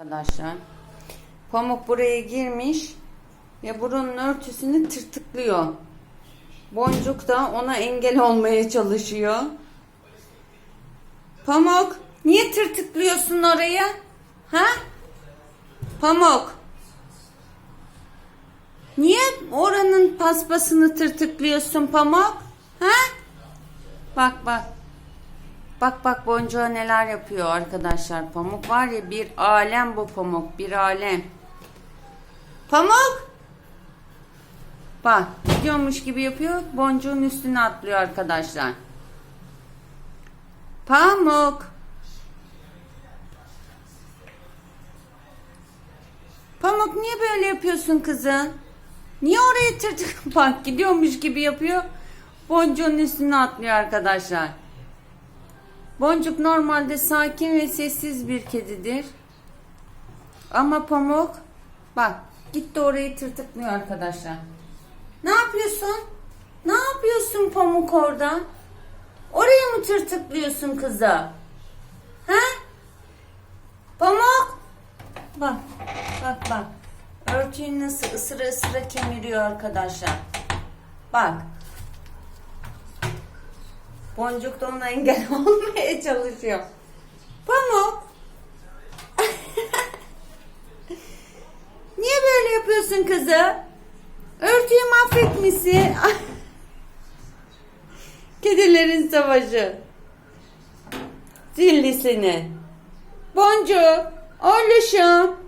Arkadaşlar. Pamuk buraya girmiş ve burunun örtüsünü tırtıklıyor. Boncuk da ona engel olmaya çalışıyor. Pamuk, niye tırtıklıyorsun orayı? Ha? Pamuk. Niye oranın paspasını tırtıklıyorsun Pamuk? Ha? Bak bak. Bak bak boncuğa neler yapıyor arkadaşlar. Pamuk var ya bir alem bu pamuk. Bir alem. Pamuk. Bak gidiyormuş gibi yapıyor. Boncuğun üstüne atlıyor arkadaşlar. Pamuk. Pamuk niye böyle yapıyorsun kızım? Niye oraya tırtık bak gidiyormuş gibi yapıyor. Boncuğun üstüne atlıyor arkadaşlar. Boncuk normalde sakin ve sessiz bir kedidir. Ama Pamuk bak gitti orayı tırtıklıyor arkadaşlar. Ne yapıyorsun? Ne yapıyorsun Pamuk orada? Orayı mı tırtıklıyorsun kıza? He? Pamuk? Bak bak bak. Örtüyü nasıl ısıra ısıra kemiriyor arkadaşlar. Bak. Boncuk da ona engel olmaya çalışıyor. Pamuk. Niye böyle yapıyorsun kızı? Örtüyü mahvetmişsin. Kedilerin savaşı. Zillisini. Boncuk. Oğluşum.